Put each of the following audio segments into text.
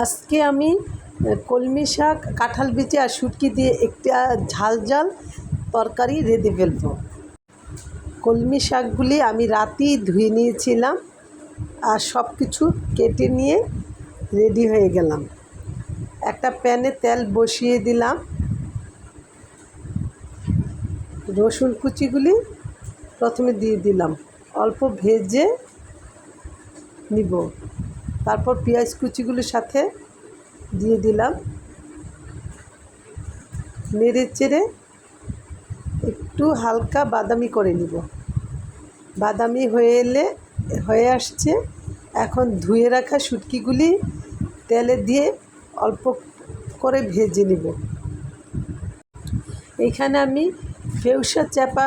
আজকে আমি কলমি শাক, কাঁঠাল বিচি আর শুটকি দিয়ে একটা ঝাল ঝাল তরকারি রেঁধে ফেলব। কলমি শাকগুলি আমি রাতেই ধুয়ে নিয়েছিলাম আর সব কিছু কেটে নিয়ে রেডি হয়ে গেলাম। একটা প্যানে তেল বসিয়ে দিলাম। রসুন কুচিগুলি প্রথমে দিয়ে দিলাম। অল্প ভেজে নিব। তারপর পেঁয়াজ কুচিগুলির সাথে দিয়ে দিলাম। নেড়ে চেড়ে একটু হালকা বাদামি করে নিব। বাদামি হয়ে এলে, হয়ে আসছে। এখন ধুয়ে রাখা শুটকিগুলি তেলে দিয়ে অল্প করে ভেজে নিব। এইখানে আমি ফেউসা চাপা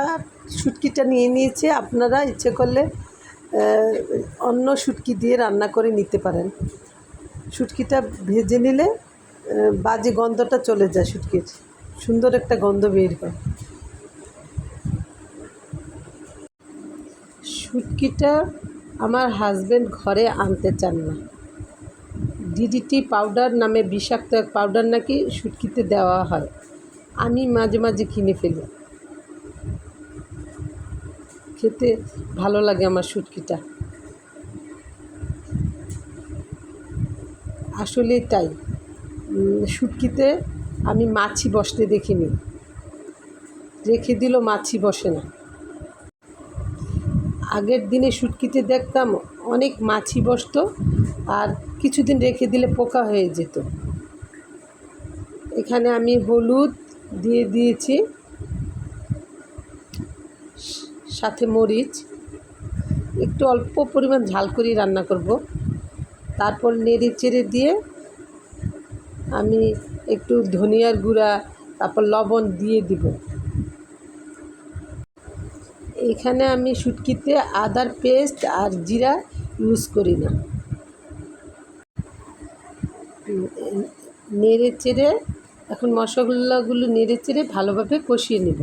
শুটকিটা নিয়ে নিয়েছি। আপনারা ইচ্ছে করলে অন্য শুটকি দিয়ে রান্না করে নিতে পারেন। শুটকিটা ভেজে নিলে বাজে গন্ধটা চলে যায় শুটকির। সুন্দর একটা গন্ধ বের হয়। শুটকিটা আমার হাজব্যান্ড ঘরে আনতে চান না। ডিডিটি পাউডার নামে বিষাক্ত এক পাউডার নাকি শুটকিতে দেওয়া হয়। আমি মাঝে মাঝে কিনে ফেলি। খেতে ভালো লাগে আমার শুটকিটা। আসলেই তাই। শুটকিতে আমি মাছি বসতে দেখিনি। রেখে দিল মাছি বসে না। আগের দিনে শুটকিতে দেখতাম অনেক মাছি বসতো আর কিছুদিন রেখে দিলে পোকা হয়ে যেত। এখানে আমি হলুদ দিয়ে দিয়েছি। সাথে মরিচ, একটু অল্প পরিমাণ ঝাল করে রান্না করব। তারপর নেড়ে চেড়ে দিয়ে আমি একটু ধনিয়ার গুঁড়া, তারপর লবণ দিয়ে দিব। এখানে আমি শুটকিতে আদার পেস্ট আর জিরা ইউজ করি না। নেড়ে চেড়ে, এখন মশলাগুলো নেড়ে চেড়ে ভালোভাবে কষিয়ে নেব।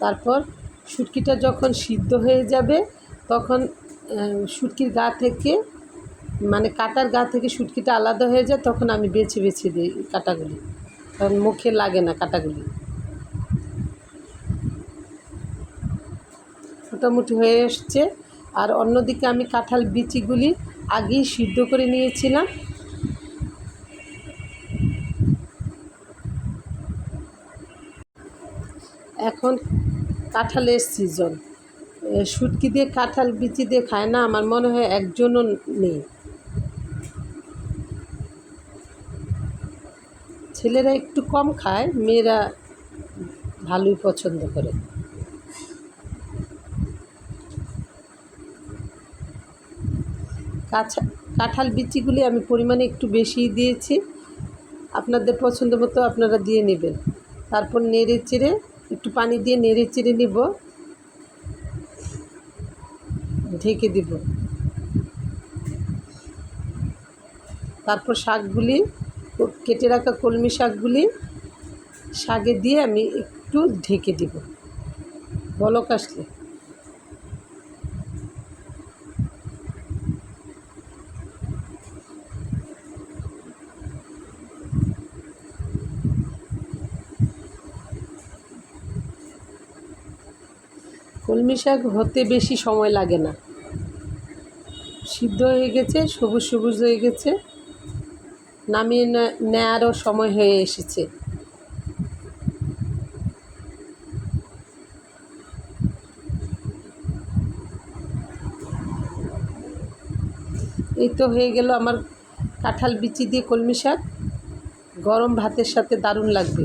তারপর শুটকিটা যখন সিদ্ধ হয়ে যাবে, তখন শুটকির গা থেকে মানে কাটার গা থেকে শুটকিটা আলাদা হয়ে যায়, তখন আমি বেছে বেছে দিই কাটাগুলি। কারণ মুখে লাগে না কাটাগুলি। মোটামুটি হয়ে এসছে। আর অন্যদিকে আমি কাঁঠাল বিচিগুলি আগেই সিদ্ধ করে নিয়েছিলাম। এখন কাঁঠালের সিজন শুটকি দিয়ে কাঁঠাল বিচি দিয়ে খায় না, আমার মনে হয় একজনও নেই। ছেলেরা একটু কম খায়, মেয়েরা ভালোই পছন্দ করে। কাঁচা কাঁঠাল বিচিগুলি আমি পরিমাণে একটু বেশি দিয়েছি। আপনাদের পছন্দ মতো আপনারা দিয়ে নেবেন। তারপর নেড়ে চেড়ে পানি দিয়ে নেড়ে চেড়ে নিব। ঢেকে দিব। তারপর শাকগুলি, কেটে রাখা কলমি শাকগুলি, শাকে দিয়ে আমি একটু ঢেকে দিব। বলক আসলে। কলমি শাক হতে বেশি সময় লাগে না। সিদ্ধ হয়ে গেছে, সবুজ সবুজ হয়ে গেছে, নামিয়ে নেয়ারও সময় হয়ে এসেছে। এই তো হয়ে গেল আমার কাঁঠাল বিচি দিয়ে কলমি শাক। গরম ভাতের সাথে দারুণ লাগবে।